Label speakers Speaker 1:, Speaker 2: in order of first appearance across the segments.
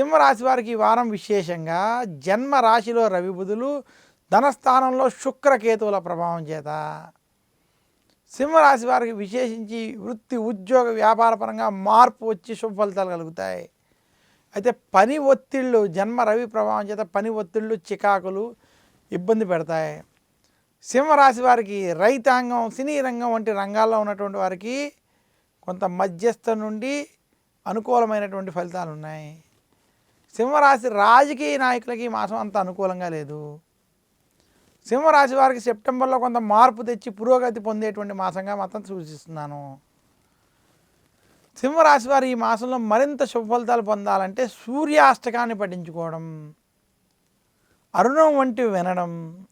Speaker 1: సింహరాశి వారికి ఈ వారం విశేషంగా జన్మ రాశిలో రవి బుధులు ధనస్థానంలో శుక్రకేతువుల ప్రభావం చేత సింహరాశి వారికి విశేషించి వృత్తి ఉద్యోగ వ్యాపార పరంగా మార్పు వచ్చి శుభ ఫలితాలు కలుగుతాయి. అయితే పని ఒత్తిళ్ళు జన్మ రవి ప్రభావం చేత పని ఒత్తిళ్ళు చికాకులు ఇబ్బంది పెడతాయి. సింహరాశి వారికి రైతాంగం సినీ రంగం వంటి రంగాల్లో ఉన్నటువంటి వారికి కొంత మధ్యస్థ నుండి అనుకూలమైనటువంటి ఫలితాలు ఉన్నాయి. సింహరాశి రాజకీయ నాయకులకి ఈ మాసం అంత అనుకూలంగా లేదు. సింహరాశి వారికి సెప్టెంబర్లో కొంత మార్పు తెచ్చి పురోగతి పొందేటువంటి మాసంగా మాత్రం సూచిస్తున్నాను. సింహరాశి వారు ఈ మాసంలో మరింత శుభ ఫలితాలు పొందాలంటే సూర్యాష్టకాన్ని పఠించుకోవడం అరుణం వంటివి వినడం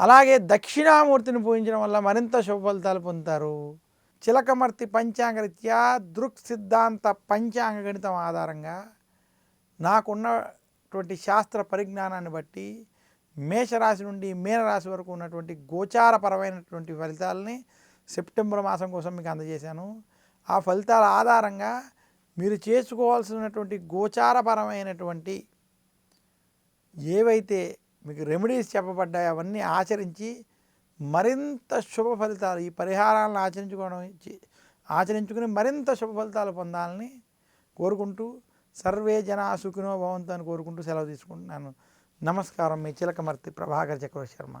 Speaker 1: అలాగే దక్షిణామూర్తిని పూజించడం వల్ల మరింత శుభ ఫలితాలు పొందుతారు. చిలకమర్తి పంచాంగరీత్యా దృక్ సిద్ధాంత పంచాంగ గణితం ఆధారంగా నాకున్నటువంటి శాస్త్ర పరిజ్ఞానాన్ని బట్టి మేషరాశి నుండి మీనరాశి వరకు ఉన్నటువంటి గోచారపరమైనటువంటి ఫలితాలని సెప్టెంబర్ మాసం కోసం మీకు అందజేశాను. ఆ ఫలితాల ఆధారంగా మీరు చేసుకోవాల్సినటువంటి గోచారపరమైనటువంటి ఏవైతే మీకు రెమెడీస్ చెప్పబడ్డాయో అవన్నీ ఆచరించి మరింత శుభ ఫలితాలు ఈ పరిహారాలను ఆచరించుకోవడం ఆచరించుకుని మరింత శుభ ఫలితాలు పొందాలని కోరుకుంటూ సర్వే జన సుఖినో భవంతు అని కోరుకుంటూ సెలవు తీసుకుంటున్నాను. నమస్కారం. మీ చిలకమర్తి ప్రభాకర్ చక్రవర్తి శర్మ.